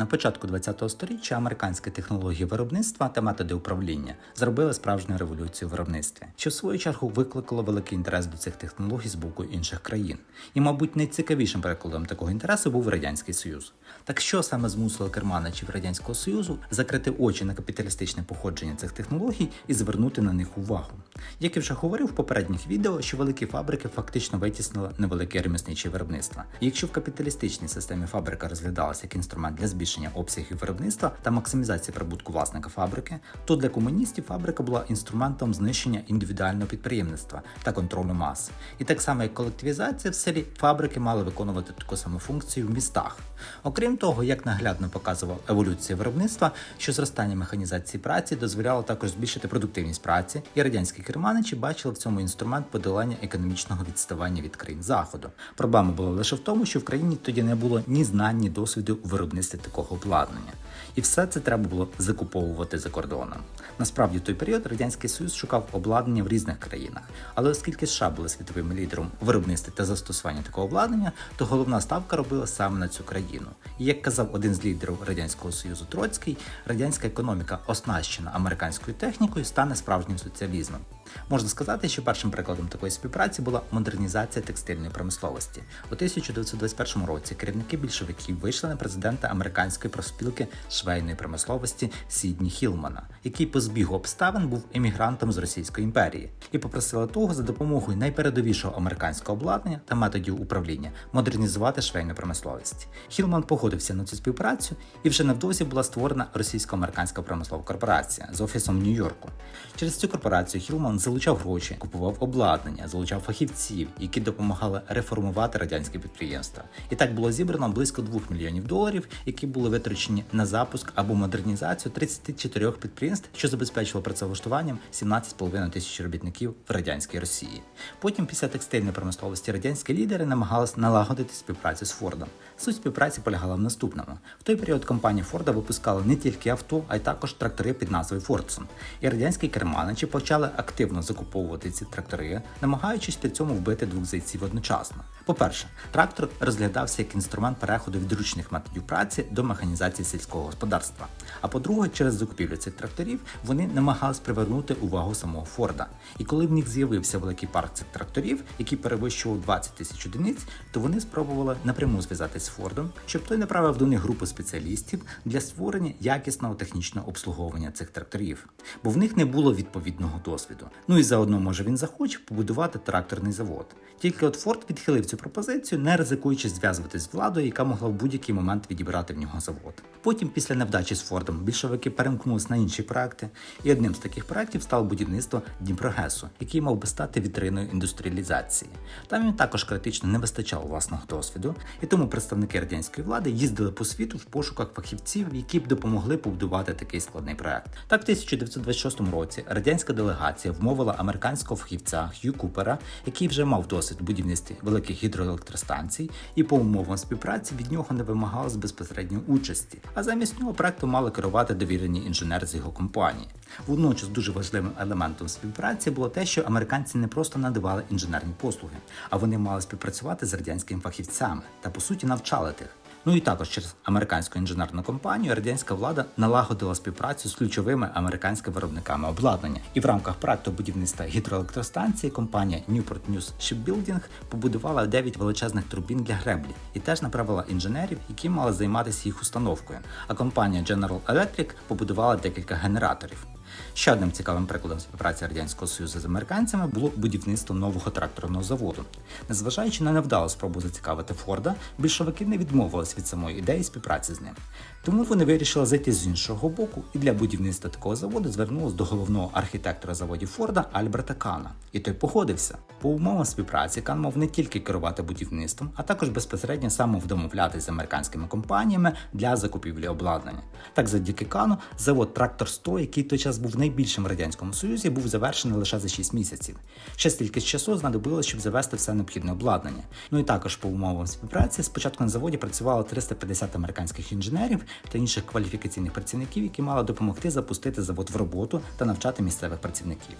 На початку ХХ століття американські технології виробництва та методи управління зробили справжню революцію в виробництві, що в свою чергу викликало великий інтерес до цих технологій з боку інших країн. І, мабуть, найцікавішим прикладом такого інтересу був Радянський Союз. Так що саме змусило керманичів Радянського Союзу закрити очі на капіталістичне походження цих технологій і звернути на них увагу? Як я вже говорив в попередніх відео, що великі фабрики фактично витіснили невелике ремісниче виробництво. І якщо в капіталістичній системі фабрика розглядалася як інструмент для збільшення обсягів виробництва та максимізації прибутку власника фабрики, то для комуністів фабрика була інструментом знищення індивідуального підприємництва та контролю мас. І так само як колективізація в селі, фабрики мали виконувати таку саму функцію в містах. Окрім того, як наглядно показував еволюція виробництва, що зростання механізації праці дозволяло також збільшити продуктивність праці, і радянські керманичі бачили в цьому інструмент подолання економічного відставання від країн заходу. Проблема була лише в тому, що в країні тоді не було ні знань, ні досвіду у виробництві такого обладнання. І все це треба було закуповувати за кордоном. Насправді, в той період радянський союз шукав обладнання в різних країнах, але оскільки США були світовим лідером у виробництві та застосуванні такого обладнання, то головна ставка робила саме на цю країну. І як казав один з лідерів радянського союзу Троцький, радянська економіка, оснащена американською технікою, стане справжнім соціалізмом. Можна сказати, що першим прикладом такої співпраці була модернізація текстильної промисловості. У 1921 році керівники більшовиків вийшли на президента американської профспілки швейної промисловості Сідні Хілмана, який по збігу обставин був емігрантом з Російської імперії, і попросили того за допомогою найпередовішого американського обладнання та методів управління модернізувати швейну промисловість. Хілман погодився на цю співпрацю, і вже невдовзі була створена російсько-американська промислова корпорація з офісом в Нью-Йорку. Через цю корпорацію Хілман залучав гроші, купував обладнання, залучав фахівців, які допомагали реформувати радянське підприємства. І так було зібрано близько 2 мільйонів доларів, які були витрачені на запуск або модернізацію 34 підприємств, що забезпечило працевлаштуванням 17,5 тисяч робітників в радянській Росії. Потім, після текстильної промисловості, радянські лідери намагалися налагодити співпрацю з Фордом. Суть співпраці полягала в наступному: в той період компанія Форда випускала не тільки авто, а й також трактори під назвою Фордсон. І радянські керманичі почали активно закуповувати ці трактори, намагаючись при цьому вбити двох зайців одночасно. По-перше, трактор розглядався як інструмент переходу від ручних методів праці до механізації сільського господарства. А по-друге, через закупівлю цих тракторів вони намагались привернути увагу самого Форда. І коли в них з'явився великий парк цих тракторів, який перевищував 20 тисяч одиниць, то вони спробували напряму зв'язатись з Фордом, щоб той направив до них групу спеціалістів для створення якісного технічного обслуговування цих тракторів, бо в них не було відповідного досвіду. Ну і заодно, може, він захоче побудувати тракторний завод. Тільки от Форд відхилив цю пропозицію, не ризикуючи зв'язуватись з владою, яка могла в будь-який момент відібрати в нього завод. Потім, після невдачі з Фордом, більшовики перемкнулися на інші проекти, і одним з таких проектів стало будівництво Дніпрогесу, який мав би стати вітриною індустріалізації. Там їм також критично не вистачало власного досвіду, і тому представники радянської влади їздили по світу в пошуках фахівців, які б допомогли побудувати такий складний проект. Так, в 1926 році радянська делегація вмовила американського фахівця Хью Купера, який вже мав досвід у будівництві великих гідроелектростанцій, і по умовам співпраці від нього не вимагалось безпосередньої участі. А замість нього проектом мали керувати довірені інженери з його компанії. Водночас дуже важливим елементом співпраці було те, що американці не просто надавали інженерні послуги, а вони мали співпрацювати з радянськими фахівцями та по суті навчали тих. Ну і також через американську інженерну компанію радянська влада налагодила співпрацю з ключовими американськими виробниками обладнання. І в рамках проекту будівництва гідроелектростанції компанія Newport News Shipbuilding побудувала 9 величезних турбін для греблі і теж направила інженерів, які мали займатися їх установкою. А компанія General Electric побудувала декілька генераторів. Ще одним цікавим прикладом співпраці радянського союзу з американцями було будівництво нового тракторного заводу. Незважаючи на невдалу спробу зацікавити Форда, більшовики не відмовились від самої ідеї співпраці з ним. Тому вони вирішили зайти з іншого боку і для будівництва такого заводу звернулись до головного архітектора заводів Форда Альберта Кана. І той погодився. По умовам співпраці Кан мав не тільки керувати будівництвом, а також безпосередньо самовдомовлятися з американськими компаніями для закупівлі обладнання. Так, завдяки Кану, завод Трактор 100, який той час був найбільшим в радянському союзі, був завершений лише за 6 місяців. Ще стільки часу знадобилось, щоб завести все необхідне обладнання. Ну і також по умовам співпраці спочатку на заводі працювало 350 американських інженерів та інших кваліфікаційних працівників, які мали допомогти запустити завод в роботу та навчати місцевих працівників.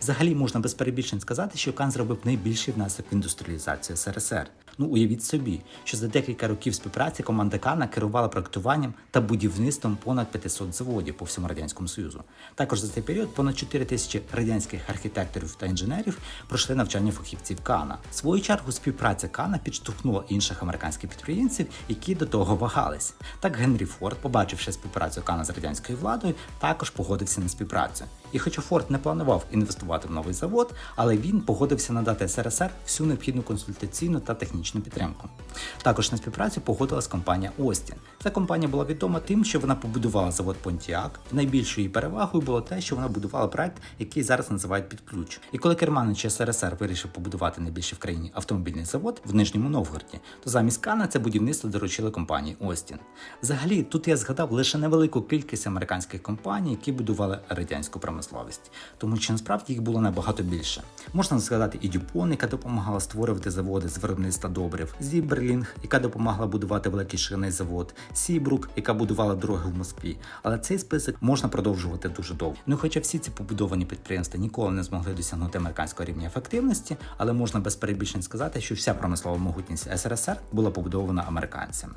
Взагалі можна без перебільшень сказати, що Кан зробив найбільший внесок в індустріалізацію СРСР. Ну уявіть собі, що за декілька років співпраці команда Кана керувала проектуванням та будівництвом понад 500 заводів по всьому радянському союзу. Також за цей період понад 4 тисячі радянських архітекторів та інженерів пройшли навчання фахівців Кана. В свою чергу співпраця Кана підштовхнула інших американських підприємців, які до того вагались. Так Генрі Форд, побачивши співпрацю Кана з радянською владою, також погодився на співпрацю. І хоча Форд не планував інвестувати в новий завод, але він погодився надати СРСР всю необхідну консультаційну та технічну підтримку. Також на співпрацю погодилась компанія Остін. Ця компанія була відома тим, що вона побудувала завод Понтіак. Найбільшою її перевагою було те, що вона будувала проект, який зараз називають під ключ. І коли керманич СРСР вирішив побудувати найбільший в країні автомобільний завод в Нижньому Новгороді, то замість Кана це будівництво доручили компанії Остін. Взагалі, тут я згадав лише невелику кількість американських компаній, які будували радянську промисловість, тому що насправді їх було набагато більше. Можна згадати і Дюпон, яка допомагала створювати заводи з виробництва добрив, Зіберлінг, яка допомагала будувати великий ширний завод, Сібрук, яка будувала дороги в Москві. Але цей список можна продовжувати дуже довго. Ну, хоча всі ці побудовані підприємства ніколи не змогли досягнути американського рівня ефективності, але можна без перебільшень сказати, що вся промислова могутність СРСР була побудована американцями.